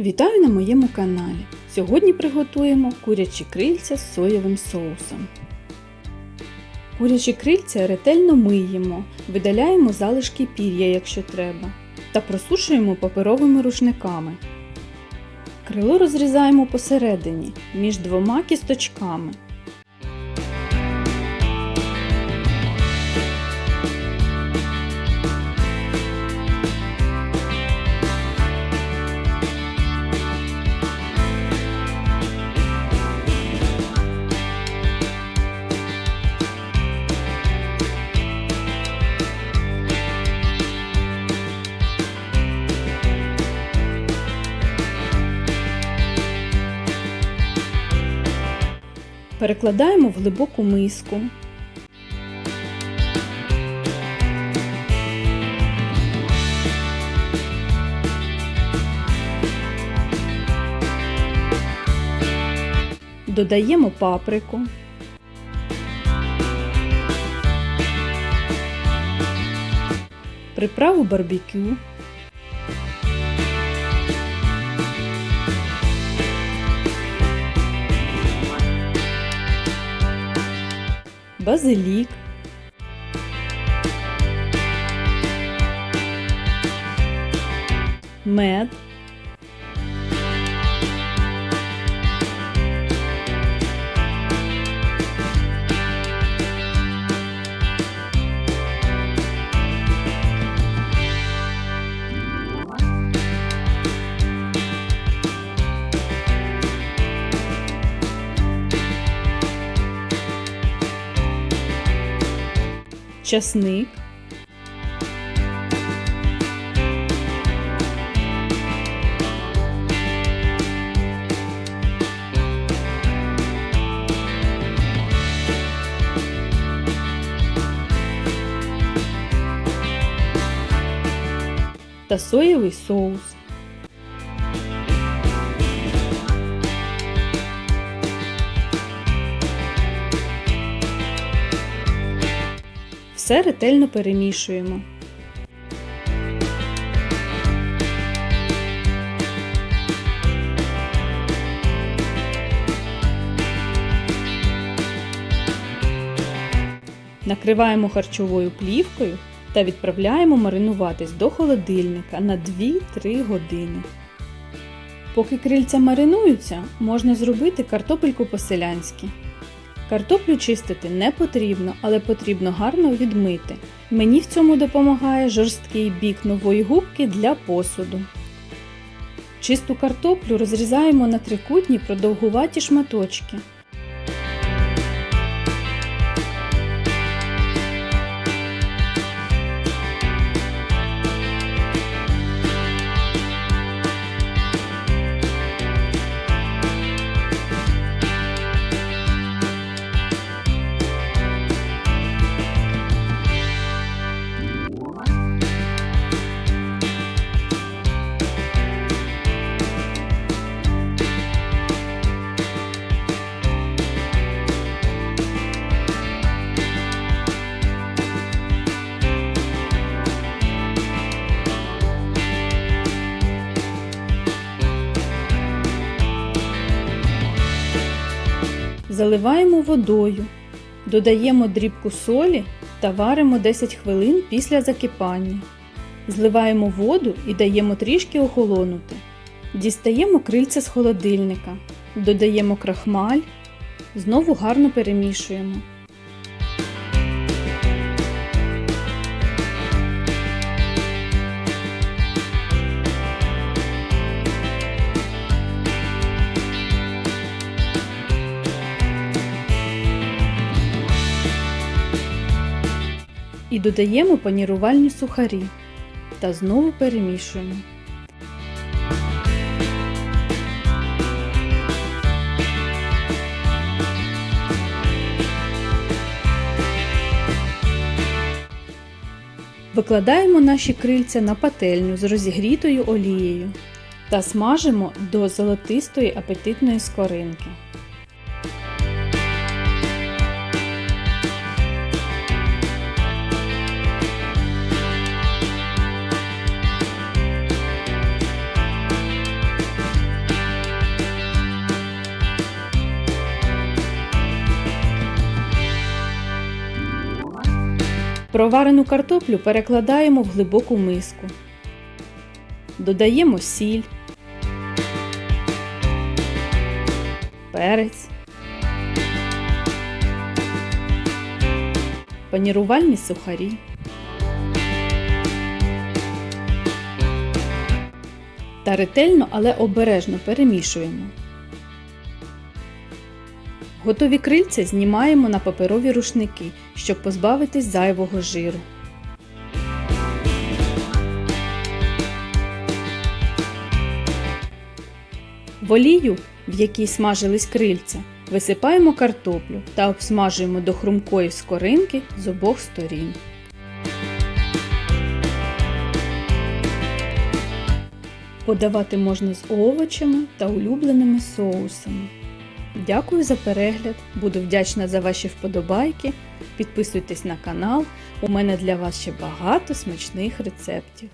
Вітаю на моєму каналі. Сьогодні приготуємо курячі крильця з соєвим соусом. Курячі крильця ретельно миємо, видаляємо залишки пір'я, якщо треба, та просушуємо паперовими рушниками. Крило розрізаємо посередині між двома кісточками. Перекладаємо в глибоку миску. Додаємо паприку. Приправу барбекю. Базилік, мед, часник, та соєвий соус. Все ретельно перемішуємо. Накриваємо харчовою плівкою та відправляємо маринуватись до холодильника на 2-3 години. Поки крильця маринуються, можна зробити картопельку по-селянськи. Картоплю чистити не потрібно, але потрібно гарно відмити. Мені в цьому допомагає жорсткий бік нової губки для посуду. Чисту картоплю розрізаємо на трикутні продовгуваті шматочки. Заливаємо водою, додаємо дрібку солі та варимо 10 хвилин після закипання. Зливаємо воду і даємо трішки охолонути. Дістаємо крильця з холодильника, додаємо крахмаль, знову гарно перемішуємо. І додаємо панірувальні сухарі та знову перемішуємо. Викладаємо наші крильця на пательню з розігрітою олією та смажимо до золотистої апетитної скоринки. Проварену картоплю перекладаємо в глибоку миску. Додаємо сіль, перець, панірувальні сухарі. Та ретельно, але обережно перемішуємо. Готові крильця знімаємо на паперові рушники, щоб позбавитись зайвого жиру. В олію, в якій смажились крильця, висипаємо картоплю та обсмажуємо до хрумкої скоринки з обох сторін. Подавати можна з овочами та улюбленими соусами. Дякую за перегляд, буду вдячна за ваші вподобайки. Підписуйтесь на канал, у мене для вас ще багато смачних рецептів.